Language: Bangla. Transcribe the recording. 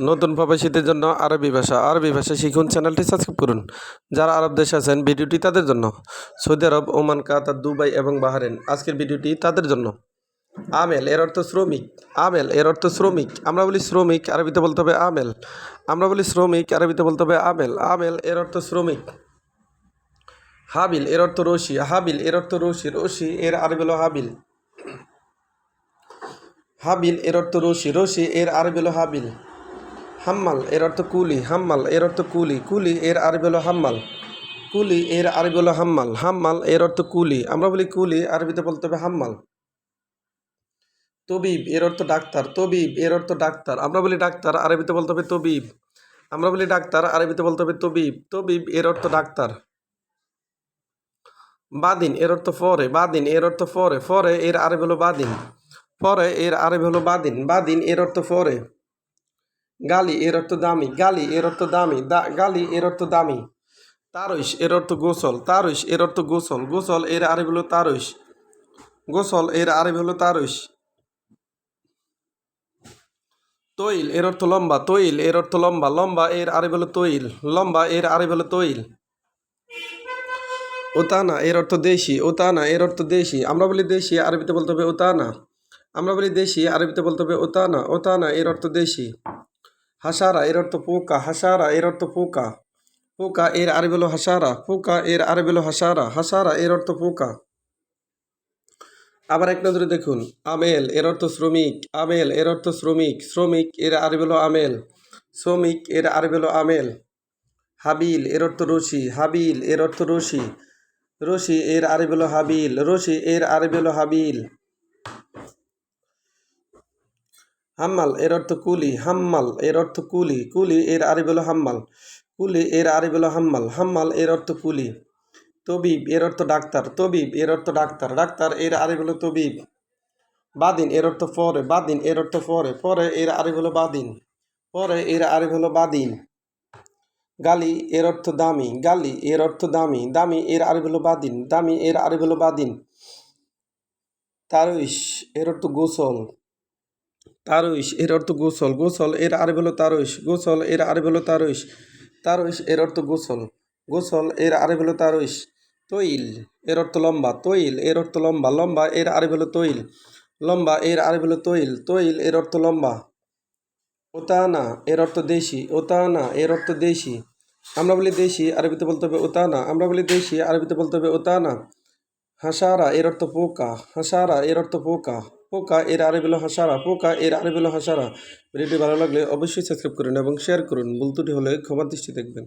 নতুন প্রবাসীদের জন্য আরবি ভাষা। আরবি ভাষা শিখুন, চ্যানেলটি সাবস্ক্রাইব করুন। যারা আরব দেশে আছেন, ভিডিওটি তাদের জন্য। Saudi Arab, Oman, Qatar, Dubai এবং বাহারেন আজকের ভিডিওটি তাদের জন্য। আমেল, এর অর্থ শ্রমিক। আমেল, এর অর্থ শ্রমিক। আমরা বলি শ্রমিক, আরবিতে বলতে হবে আমেল। আমরা বলি শ্রমিক, আরবিতে বলতে হবে আমেল। আমেল, এর অর্থ শ্রমিক। হাবিল, এর অর্থ রশি। হাবিল, এর অর্থ রশি। রশি, এর আরবি হলো হাবিল। হাবিল, এর অর্থ রশি। রশি, এর আরবি হলো হাবিল। হাম্মাল, এর অর্থ কুলি, হাম্মাল, এর অর্থ কুলি কুলি, এর আরবি হলো হাম্মাল। কুলি, এর আরবি হলো হাম্মাল হাম্মাল, এর অর্থ কুলি। আমরা বলি কুলি, আরবিতে বলতে হবে হাম্মাল। তবিব, এর অর্থ ডাক্তার, তবিব, এর অর্থ ডাক্তার। আমরা বলি ডাক্তার, আরবিতে বলতে হবে তবিব। আমরা বলি ডাক্তার, আরবিতে বলতে হবে তবিব। তবিব, এর অর্থ ডাক্তার। বাদিন, এর অর্থ ফরে, বাদিন, এর অর্থ ফরে। ফরে, এর আরবি হলো বাদিন। ফরে, এর আরবি হলো বাদিন। বাদিন, এর অর্থ ফরে। গালি এর অর্থ দামি গালি এর অর্থ দামি দা গালি এর অর্থ দামি তারইশ এর অর্থ গোসল তারইশ এর অর্থ গোসল গোসল এর আরবি হলো তারইশ গোসল এর আরবি হলো তারইশ তৈল এর অর্থ লম্বা তৈল এর অর্থ লম্বা লম্বা এর আরবি হলো তৈল লম্বা এর আরবি হলো তৈল ওতানা এর অর্থ দেশি ওতানা এর অর্থ দেশি আমরা বলি দেশি আরবিতে বলতে হবে ওতানা আমরা বলি দেশি আরবিতে বলতে হবে ওতানা ওতানা এর অর্থ দেশি হাসারা, এর অর্থ পোকা, হাসারা, এর অর্থ পোকা। পোকা, এর আরবি হলো হাসারা, পোকা, এর আরবি হলো হাসারা হাসারা, এর অর্থ পোকা। আবার এক নজরে দেখুন, আমেল, এর অর্থ শ্রমিক, আমেল, এর অর্থ শ্রমিক শ্রমিক, এর আরবি হলো আমেল, শ্রমিক, এর আরবি হলো আমেল। হাবিল, এর অর্থ রশি, হাবিল, এর অর্থ রশি রশি, এর আরবি হলো হাবিল, রশি, এর আরবি হলো হাবিল। হাম্মাল এর অর্থ কুলি হাম্মাল এর অর্থ কুলি কুলি এর আরবি হলো হাম্মাল কুলি এর আরবি হলো হাম্মাল হাম্মাল এর অর্থ কুলি তবিব এর অর্থ ডাক্তার তবিব এর অর্থ ডাক্তার ডাক্তার এর আরবি হলো তবিব বাদিন এর অর্থ পরে বাদিন এর অর্থ পরে পরে এর আরবি হলো বাদিন পরে এর আরবি হলো বাদিন গালি এর অর্থ দামি গালি এর অর্থ দামি দামি এর আরবি হলো বাদিন দামি এর আরবি হলো বাদিন তারুইশ এর অর্থ গোসল তারুইশ, এর অর্থ গোসল। গোসল, এর আরবি হলো তারুইশ। গোসল, এর আরবি হলো তারুইশ। তারুইশ, এর অর্থ গোসল। গোসল, এর আরবি হলো তারুইশ। তৈল, এর অর্থ লম্বা। তৈল, এর অর্থ লম্বা। লম্বা, এর আরবি হলো তৈল। লম্বা, এর আরবি হলো তৈল। তৈল, এর অর্থ লম্বা। ওতানা, এর অর্থ দেশি। ওতানা, এর অর্থ দেশি। আমরা বলি দেশি, আরবিতে বলতে হবে ওতানা। আমরা বলি দেশি, আরবিতে বলতে হবে ওতানা। হাসারা, এর অর্থ পোকা। হাসারা, এর অর্থ পোকা। পোকা এর আরে বেলো হাসারা পোকা এর আরে বেলো হাসারা ভিডিওটি ভালো লাগলে অবশ্যই সাবস্ক্রাইব করুন এবং শেয়ার করুন। ভুল হলে ক্ষমার দৃষ্টি দেখবেন।